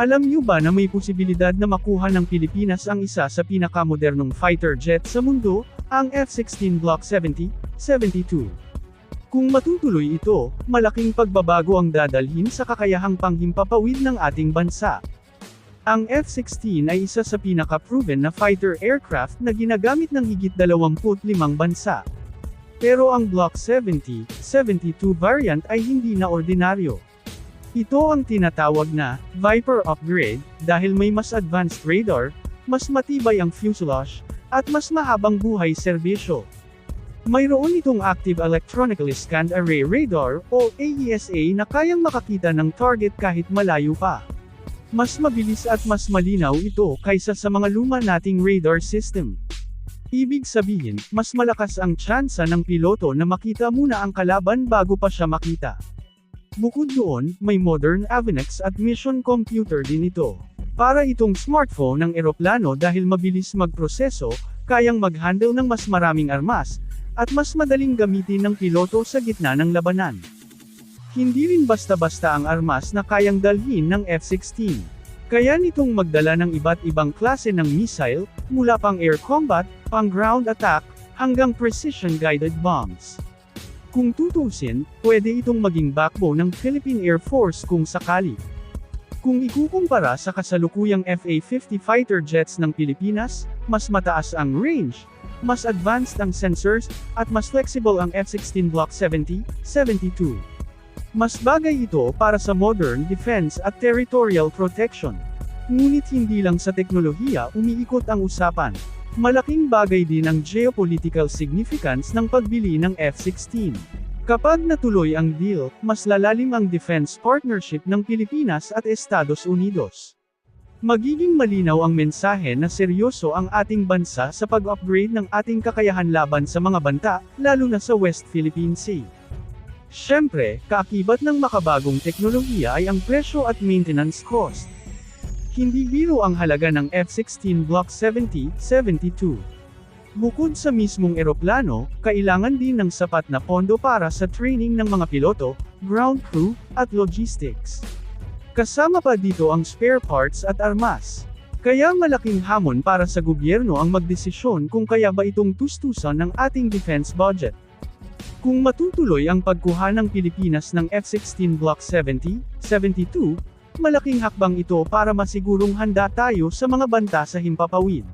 Alam niyo ba na may posibilidad na makuha ng Pilipinas ang isa sa pinakamodernong fighter jet sa mundo, ang F-16 Block 70, 72? Kung matutuloy ito, malaking pagbabago ang dadalhin sa kakayahang panghimpapawid ng ating bansa. Ang F-16 ay isa sa pinaka-proven na fighter aircraft na ginagamit ng higit 25 bansa. Pero ang Block 70, 72 variant ay hindi na ordinaryo. Ito ang tinatawag na Viper upgrade dahil may mas advanced radar, mas matibay ang fuselage, at mas mahabang buhay serbisyo. Mayroon itong Active Electronically Scanned Array Radar o AESA na kayang makakita ng target kahit malayo pa. Mas mabilis at mas malinaw ito kaysa sa mga luma nating radar system. Ibig sabihin, mas malakas ang tsansa ng piloto na makita muna ang kalaban bago pa siya makita. Bukod doon, may modern avionics at mission computer din ito. Para itong smartphone ng eroplano dahil mabilis magproseso, kayang mag-handle ng mas maraming armas, at mas madaling gamitin ng piloto sa gitna ng labanan. Hindi rin basta-basta ang armas na kayang dalhin ng F-16. Kaya nitong magdala ng iba't ibang klase ng missile, mula pang air combat, pang ground attack, hanggang precision-guided bombs. Kung tutusin, pwede itong maging backbone ng Philippine Air Force kung sakali. Kung ikukumpara sa kasalukuyang FA-50 fighter jets ng Pilipinas, mas mataas ang range, mas advanced ang sensors, at mas flexible ang F-16 Block 70, 72. Mas bagay ito para sa modern defense at territorial protection. Ngunit hindi lang sa teknolohiya umiikot ang usapan. Malaking bagay din ang geopolitical significance ng pagbili ng F-16. Kapag natuloy ang deal, mas lalalim ang defense partnership ng Pilipinas at Estados Unidos. Magiging malinaw ang mensahe na seryoso ang ating bansa sa pag-upgrade ng ating kakayahan laban sa mga banta, lalo na sa West Philippine Sea. Siyempre, kaakibat ng makabagong teknolohiya ay ang presyo at maintenance cost. Hindi biro ang halaga ng F-16 Block 70, 72. Bukod sa mismong eroplano, kailangan din ng sapat na pondo para sa training ng mga piloto, ground crew, at logistics. Kasama pa dito ang spare parts at armas. Kaya malaking hamon para sa gobyerno ang magdesisyon kung kaya ba itong tustusan ng ating defense budget. Kung matutuloy ang pagkuha ng Pilipinas ng F-16 Block 70, 72, malaking hakbang ito para masigurong handa tayo sa mga banta sa himpapawid.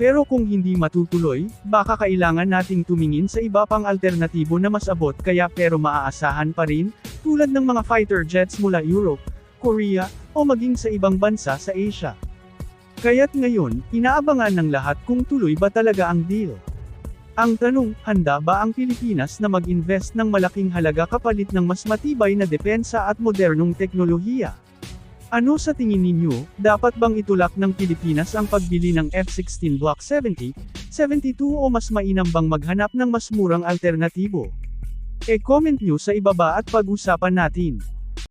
Pero kung hindi matutuloy, baka kailangan nating tumingin sa iba pang alternatibo na mas abot kaya pero maaasahan pa rin, tulad ng mga fighter jets mula Europe, Korea, o maging sa ibang bansa sa Asia. Kaya't ngayon, inaabangan ng lahat kung tuloy ba talaga ang deal. Ang tanong, handa ba ang Pilipinas na mag-invest ng malaking halaga kapalit ng mas matibay na depensa at modernong teknolohiya? Ano sa tingin ninyo, dapat bang itulak ng Pilipinas ang pagbili ng F-16 Block 70, 72 o mas mainam bang maghanap ng mas murang alternatibo? E-comment nyo sa ibaba at pag-usapan natin.